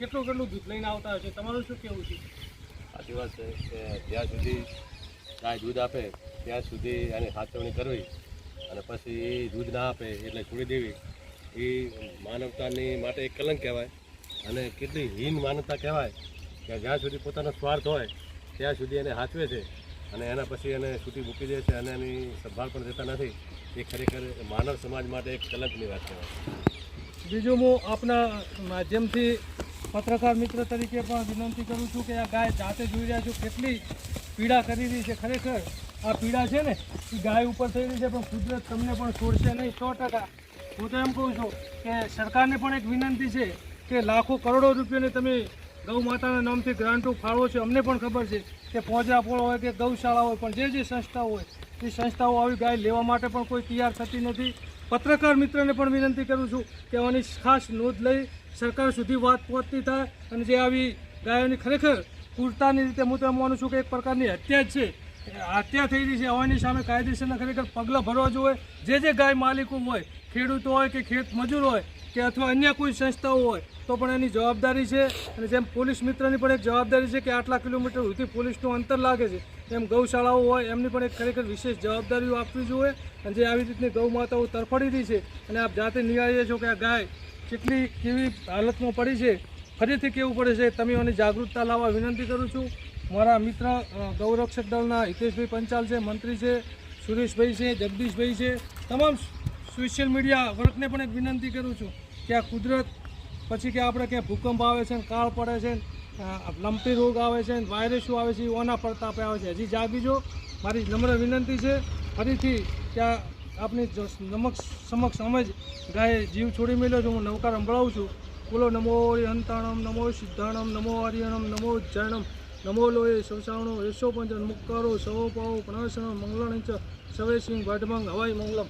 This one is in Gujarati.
કેટલું કેટલું દૂધ લઈને આવતા હશે તમારું શું કેવું છે? સાચી વાત છે કે જ્યાં સુધી ગાય દૂધ આપે ત્યાં સુધી એની સાચવણી કરવી અને પછી એ દૂધ ના આપે એટલે છોડી દેવી એ માનવતાની માટે એક કલંક કહેવાય. અને કેટલી હીન માનવતા કહેવાય કે જ્યાં સુધી પોતાનો સ્વાર્થ હોય ત્યાં સુધી એને હાથવે છે અને એના પછી એને છૂટી મૂકી દે છે અને એની સંભાળ પણ દેતા નથી. એ ખરેખર માનવ સમાજ માટે એક કલંકની વાત કહેવાય. બીજું હું આપના માધ્યમથી પત્રકાર મિત્ર તરીકે પણ વિનંતી કરું છું કે આ ગાય જાતે જોઈ રહ્યા છો, કેટલી પીડા કરી રહી છે ખરેખર. આ પીડા છે ને, એ ગાય ઉપર થઈ રહી છે, પણ કુદરત તમને પણ છોડશે નહીં સો ટકા. હું તો એમ કહું છું કે સરકારને પણ એક વિનંતી છે કે લાખો કરોડો રૂપિયાને તમે ગૌ માતાના નામથી ગ્રાન્ટો ફાળવો છો. અમને પણ ખબર છે કે પોજરાપોળ હોય કે ગૌશાળા હોય, પણ જે જે સંસ્થાઓ હોય, એ સંસ્થાઓ આવી ગાય લેવા માટે પણ કોઈ તૈયાર થતી નથી. પત્રકાર મિત્રને પણ વિનંતી કરું છું કે આની ખાસ નોંધ લઈ સરકાર સુધી વાત પહોંચતી થાય અને જે આવી ગાયોની ખરેખર પૂરતાની રીતે હું તો માનું છું કે એક પ્રકારની હત્યા જ છે. હત્યા થઈ રહી છે. હવાની સામે કાયદેસરના ખરેખર પગલાં ભરવા જોઈએ. જે જે ગાય માલિકો હોય, ખેડૂતો હોય કે ખેત મજૂર હોય કે અથવા અન્ય કોઈ સંસ્થાઓ હોય, તો પણ એની જવાબદારી છે. અને જેમ પોલીસ મિત્રની પણ એક જવાબદારી છે કે આટલા કિલોમીટર સુધી પોલીસનું અંતર લાગે છે એમ ગૌશાળાઓ હોય, એમની પણ એક ખરેખર વિશેષ જવાબદારીઓ આપવી જોઈએ. અને જે આવી રીતની ગૌ માતાઓ તરફડી રહી છે, અને આપ જાતે નિહાળીએ છો કે આ ગાય કેટલી કેવી હાલતમાં પડી છે, ફરીથી કેવું પડે છે, તમે એની જાગૃતતા લાવવા વિનંતી કરું છું. મારા મિત્ર ગૌરક્ષક દળના હિતેશભાઈ પંચાલ છે, મંત્રી છે, સુરેશભાઈ છે, જગદીશભાઈ છે, તમામ સોશિયલ મીડિયા વર્કને પણ એક વિનંતી કરું છું કે આ કુદરત, પછી કે આપણે ક્યાંય ભૂકંપ આવે છે કાળ પડે છે લંપી રોગ આવે છે વાયરસો આવે છે ઓના પ્રતાપે આવે છે. હજી જાગીજો. મારી નમ્ર વિનંતી છે. ફરીથી ત્યાં આપની સમક્ષ અમે જ ગાય જીવ છોડી મેળ્યો છું. હું નવકાર સંભળાવું છું. બોલો, નમો અંતાણમ નમો સિદ્ધાણમ, નમો હરિયણમ નમો જૈનમ નમો લોહે શવસાણો, યશો પંચન મુક્કારો, સવો પાવો પ્રણસણ મંગળણ સવે સિંહ ભટમંગ હવાઈ મંગલમ.